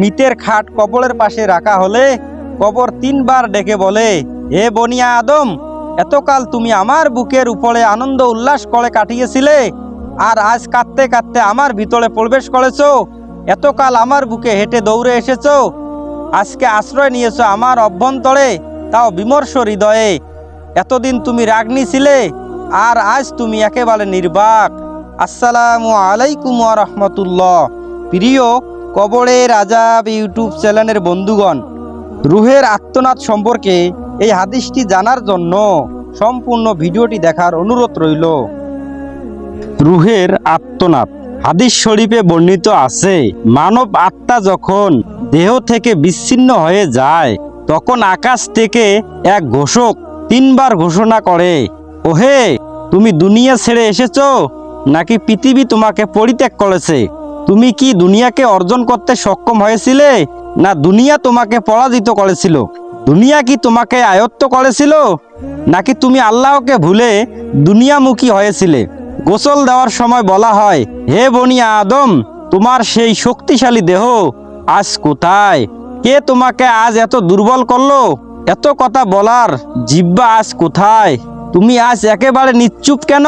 মিতের খাট কবরের পাশে রাখা হলে কবর তিনবার ডেকে বলে হে বনিয়া আদম, এতকাল তুমি আমার বুকের উপরে আনন্দ উল্লাস করে কাটিয়েছিলে, আর আজ কাঁদতে কাঁদতে আমার ভিতরে প্রবেশ করেছ, এতকাল আমার বুকে হেঁটে দৌড়ে এসেছ, আজকে আশ্রয় নিয়েছ আমার অভ্যন্তরে, তাও বিমর্ষ হৃদয়ে। এতদিন তুমি রাগনি ছিলে, আর আজ তুমি একেবারে নির্বাক। আসসালামু আলাইকুম রহমতুল্লাহ। প্রিয় কবরের আজাব ইউটিউব চ্যানেলের বন্ধুগণ, রুহের আত্মনাথ সম্পর্কে এই হাদিসটি জানার জন্য সম্পূর্ণ ভিডিওটি দেখার অনুরোধ রইল। রুহের আত্মনাথ হাদিস শরীফে বর্ণিত আছে, মানব আত্মা যখন দেহ থেকে বিচ্ছিন্ন হয়ে যায়, তখন আকাশ থেকে এক ঘোষক তিনবার ঘোষণা করে, ওহে, তুমি দুনিয়া ছেড়ে এসেছ? নাকি পৃথিবী তোমাকে পরিত্যাগ করেছে? তুমি কি দুনিয়াকে অর্জন করতে সক্ষম হয়েছিলে? না দুনিয়া তোমাকে পরাজিত করেছিল? দুনিয়া কি তোমাকে আয়ত্ত করেছিল? নাকি তুমি আল্লাহকে ভুলে দুনিয়ামুখী হয়েছিলে? গোসল দেওয়ার সময় বলা হয়, হে বনিয়া আদম, তোমার সেই শক্তিশালী দেহ আজ কোথায়? কে তোমাকে আজ এত দুর্বল করল? এত কথা বলার জিব্বা আজ কোথায়? তুমি আজ একেবারে নিশ্চুপ কেন?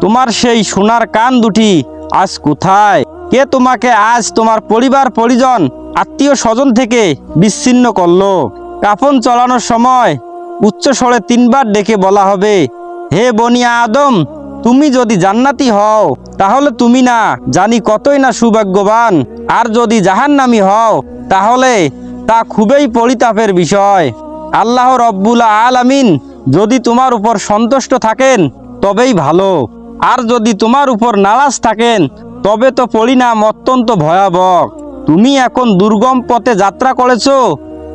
তোমার সেই সোনার কান দুটি আজ কোথায়? কে তোমাকে আজ তোমার পরিবার, পরিজন, আত্মীয় স্বজন থেকে বিচ্ছিন্ন করল? কাফন চলানোর সময় উচ্চ স্বরে তিনবার ডেকে বলা হবে, হে বনিয়া আদম, তুমি যদি জান্নাতি হও, তাহলে তুমি না জানি কতই না সৌভাগ্যবান। আর যদি জাহান্নামি হও, তাহলে তা খুবই পরিতাপের বিষয়। আল্লাহ রব্বুল আলামিন যদি তোমার উপর সন্তুষ্ট থাকেন, তবেই ভালো। আর যদি তোমার উপর নারাজ থাকেন তবে তো পরিণাম অত্যন্ত ভয়াবহ। তুমি এখন দুর্গম পথে যাত্রা করেছ।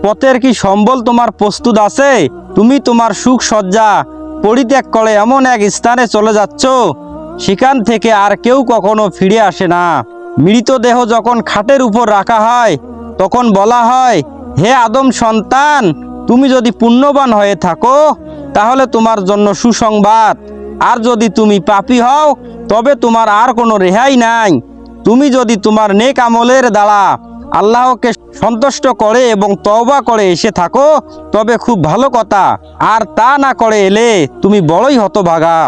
পথের কি সম্বল তোমার প্রস্তুত আছে? তুমি তোমার সুখ সজ্জা পরিত্যাগ করে এমন এক স্থানে চলে যাচ্ছ, সেখান থেকে আর কেউ কখনো ফিরে আসে না। মৃতদেহ যখন খাটের উপর রাখা হয়, তখন বলা হয়, হে আদম সন্তান, তুমি যদি পুণ্যবান হয়ে থাকো, তাহলে তোমার জন্য সুসংবাদ। আর যদি তুমি পাপী হও, তবে তোমার আর কোনো রেহাই নাই। তুমি যদি তোমার নেক আমলের দ্বারা আল্লাহকে সন্তুষ্ট করে এবং তওবা করে এসে থাকো, তবে খুব ভালো কথা। আর তা না করে এলে তুমি বড়ই হতভাগা।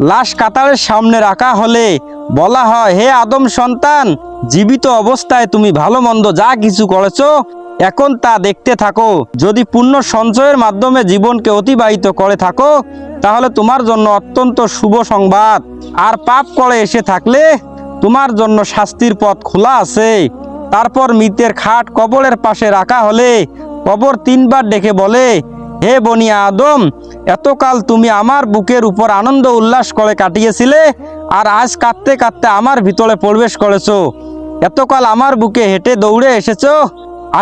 লাশ কাতারের সামনে রাখা হলে বলা হয়, হে আদম সন্তান, জীবিত অবস্থায় তুমি ভালো মন্দ যা কিছু করেছ, এখন তা দেখতে থাকো। যদি পূর্ণ সঞ্চয়ের মাধ্যমে জীবনকে অতিবাহিত করে থাকো তাহলে তোমার জন্য অত্যন্ত শুভ সংবাদ। আর পাপ করে এসে থাকলে তোমার জন্য শাস্তির পথ খোলা আছে। তারপর মৃতের খাট কবরের পাশে রাখা হলে কবর তিনবার ডেকে বলে, হে বনিয়া আদম, এতকাল তুমি আমার বুকের উপর আনন্দ উল্লাস করে কাটিয়েছিলে আর আজ কাঁদতে কাঁদতে আমার ভিতরে প্রবেশ করেছ। এতকাল আমার বুকে হেঁটে দৌড়ে এসেছ।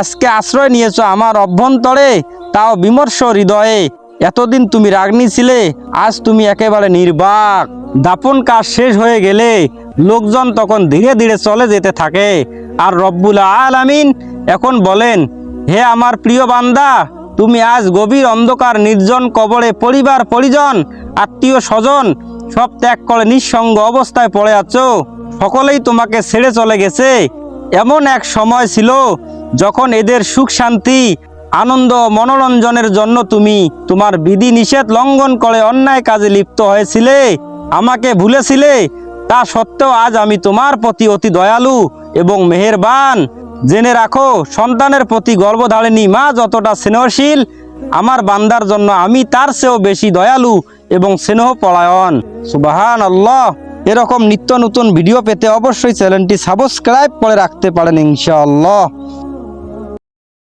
আজকে আশ্রয় নিয়েছো আমার অভ্যন্তরে, তাও বিমর্ষ হৃদয়ে। এতদিন তুমি রাগনি ছিলে, আজ তুমি একেবারে নির্বাক। দাপন কাজ শেষ হয়ে গেলে লোকজন তখন ধীরে ধীরে চলে যেতে থাকে। আর রব্বুল আলামিন এখন বলেন, হে আমার প্রিয় বান্দা, তুমি আজ গভীর অন্ধকার, নির্জন কবরে পরিবার, পরিজন, আত্মীয় স্বজন সব ত্যাগ করে নিঃসঙ্গ অবস্থায় পড়ে আছো। সকলেই তোমাকে ছেড়ে চলে গেছে। এমন এক সময় ছিল যখন এদের সুখ শান্তি আনন্দ মনোরঞ্জনের জন্য তুমি তোমার বিধি নিষেধ লঙ্ঘন করে অন্যায় কাজে লিপ্ত হয়েছিলে, আমাকে ভুলেছিলে। তা সত্ত্বেও আজ আমি তোমার প্রতি অতি দয়ালু এবং মেহেরবান। জেনে রাখো, সন্তানের প্রতি গর্ভধারিণী মা যতটা স্নেহশীল, আমার বান্দার জন্য আমি তার চেয়েও বেশি দয়ালু এবং স্নেহ পরায়ণ সুবাহান আল্লাহ এরকম নিত্য নতুন ভিডিও পেতে অবশ্যই চ্যানেলটি সাবস্ক্রাইব করে রাখতে পারেন ইনশাআল্লাহ।